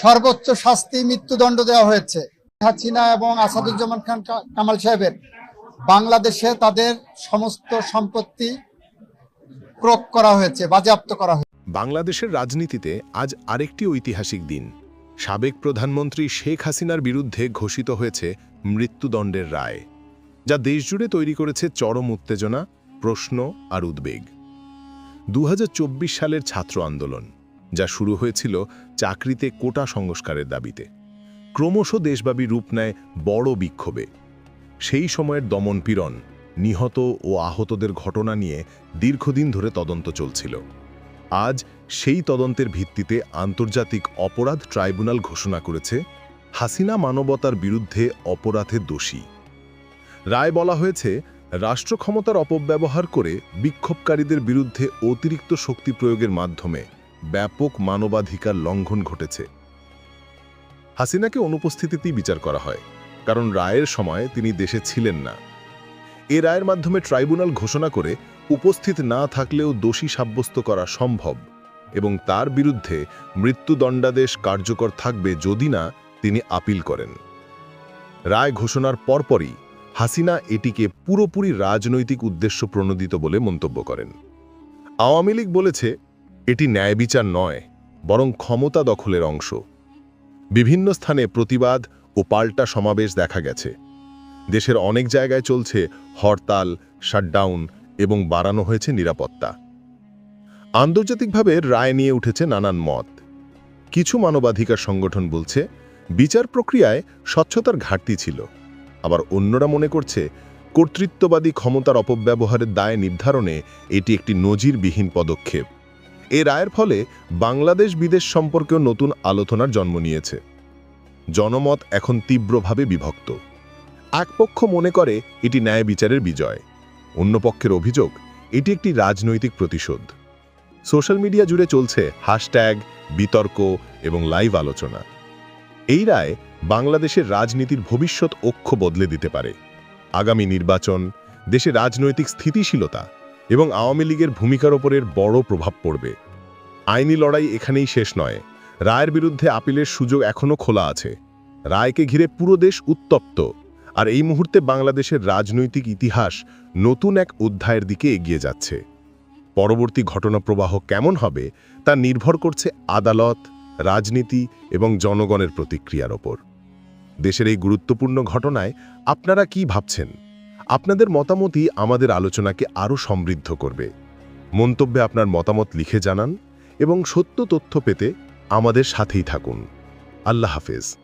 সর্বোচ্চ শাস্তি মৃত্যুদণ্ড দেওয়া হয়েছে। হাসিনা এবং আসাদুজ্জামান খান কামাল সাহেবের বাংলাদেশে তাদের সমস্ত সম্পত্তি ক্রোক করা হয়েছে, বাজেয়াপ্ত করা হয়েছে। বাংলাদেশের রাজনীতিতে আজ আরেকটি ঐতিহাসিক দিন। সাবেক প্রধানমন্ত্রী শেখ হাসিনার বিরুদ্ধে ঘোষিত হয়েছে মৃত্যুদণ্ডের রায়, যা দেশজুড়ে তৈরি করেছে চরম উত্তেজনা, প্রশ্ন আর উদ্বেগ। দু হাজার চব্বিশ সালের ছাত্র আন্দোলন। যা শুরু হয়েছিল চাকরিতে কোটা সংস্কারের দাবিতে। ক্রমশ দেশব্যাপী রূপ নেয় বড় বিক্ষোভে। সেই সময়ের দমনপীড়ন নিহত ও আহতদের ঘটনা নিয়ে দীর্ঘদিন ধরে তদন্ত চলছিল। আজ সেই তদন্তের ভিত্তিতে আন্তর্জাতিক অপরাধ ট্রাইব্যুনাল ঘোষণা করেছে, হাসিনা মানবতার বিরুদ্ধে অপরাধে দোষী। রায় বলা হয়েছে, রাষ্ট্র ক্ষমতার অপব্যবহার করে বিক্ষোভকারীদের বিরুদ্ধে অতিরিক্ত শক্তি প্রয়োগের মাধ্যমে ব্যাপক মানবাধিকার লঙ্ঘন ঘটেছে। হাসিনাকে অনুপস্থিতিতেই বিচার করা হয়, কারণ রায়ের সময় তিনি দেশে ছিলেন না। এ রায়ের মাধ্যমে ট্রাইব্যুনাল ঘোষণা করে উপস্থিত না থাকলেও দোষী সাব্যস্ত করা সম্ভব এবং তার বিরুদ্ধে মৃত্যুদণ্ডাদেশ কার্যকর থাকবে যদি না তিনি আপিল করেন। রায় ঘোষণার পরপরই হাসিনা এটিকে পুরোপুরি রাজনৈতিক উদ্দেশ্য প্রণোদিত বলে মন্তব্য করেন। আওয়ামী লীগ বলেছে এটি ন্যায় বিচার নয়, বরং ক্ষমতা দখলের অংশ। বিভিন্ন স্থানে প্রতিবাদ ও পাল্টা সমাবেশ দেখা গেছে। দেশের অনেক জায়গায় চলছে হরতাল, শাটডাউন এবং বাড়ানো হয়েছে নিরাপত্তা। আন্তর্জাতিকভাবে রায় নিয়ে উঠেছে নানান মত। কিছু মানবাধিকার সংগঠন বলছে, বিচার প্রক্রিয়ায় স্বচ্ছতার ঘাটতি ছিল। আবার অন্যরা মনে করছে, কর্তৃত্ববাদী ক্ষমতার অপব্যবহারের দায় নির্ধারণে এটি একটি নজিরবিহীন পদক্ষেপ। এ রায়ের ফলে বাংলাদেশ বিদেশ সম্পর্কেও নতুন আলোচনার জন্ম নিয়েছে। জনমত এখন তীব্রভাবে বিভক্ত। এক পক্ষ মনে করে এটি ন্যায় বিচারের বিজয়। অন্য পক্ষের অভিযোগ, এটি একটি রাজনৈতিক প্রতিশোধ। সোশ্যাল মিডিয়া জুড়ে চলছে হ্যাশট্যাগ, বিতর্ক এবং লাইভ আলোচনা। এই রায় বাংলাদেশের রাজনীতির ভবিষ্যৎ অক্ষ বদলে দিতে পারে। আগামী নির্বাচন, দেশে রাজনৈতিক স্থিতিশীলতা এবং আওয়ামী লীগের ভূমিকার ওপরের বড় প্রভাব পড়বে। আইনি লড়াই এখানেই শেষ নয়। রায়ের বিরুদ্ধে আপিলের সুযোগ এখনও খোলা আছে। রায়কে ঘিরে পুরো দেশ উত্তপ্ত। আর এই মুহূর্তে বাংলাদেশের রাজনৈতিক ইতিহাস নতুন এক অধ্যায়ের দিকে এগিয়ে যাচ্ছে। পরবর্তী ঘটনা প্রবাহ কেমন হবে তা নির্ভর করছে আদালত, রাজনীতি এবং জনগণের প্রতিক্রিয়ার ওপর। দেশের এই গুরুত্বপূর্ণ ঘটনায় আপনারা কি ভাবছেন? আপনাদের মতামতই আমাদের আলোচনাকে আরও সমৃদ্ধ করবে। মন্তব্যে আপনার মতামত লিখে জানান এবং সত্য তথ্য পেতে আমাদের সাথেই থাকুন। আল্লাহ হাফেজ।